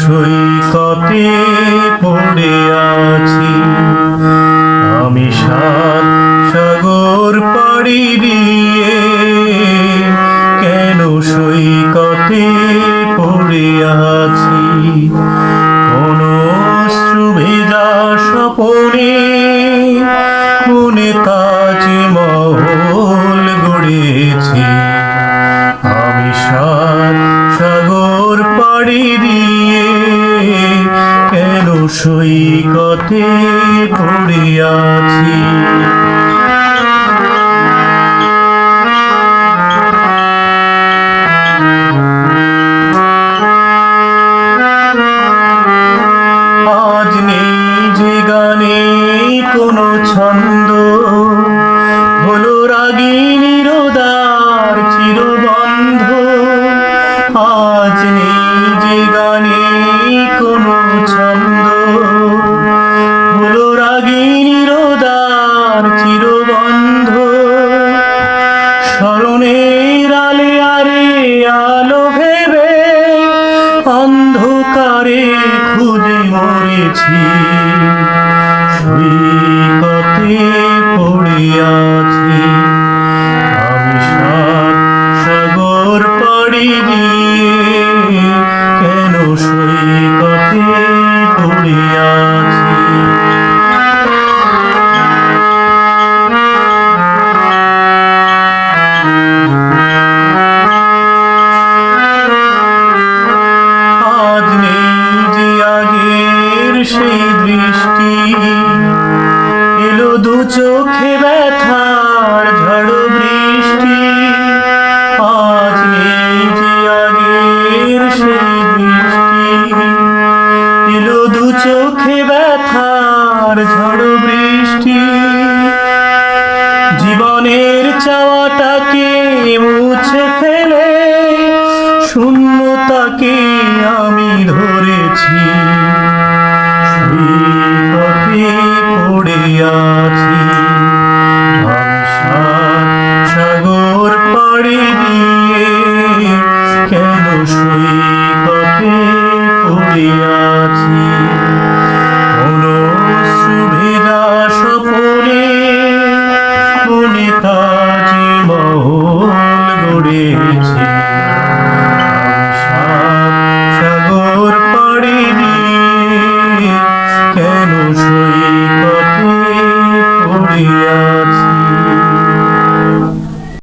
সৈকতে পড়ে আছি। আমি সাত সাগর পাড়ি দিয়ে কেন সৈকতে পড়ে আছি? কোন সুবিধা স্বপনে মনে তাজ মহল গড়েছি। আমি সাত সাগর পাড়ি দিয়ে সৈকতে পড়ে আছি আজ যে গানে কোনো ছন্দ হলো রাগিনী রোদার চিরবন্ধ। আজ যে গানে কোনো team. ব্যথার ঝড় বৃষ্টি, আজ নেই যে আগের সেই বৃষ্টি। এলো দু চোখে ব্যথার ঝড় বৃষ্টি, জীবনের চাওয়াটাকে কোনো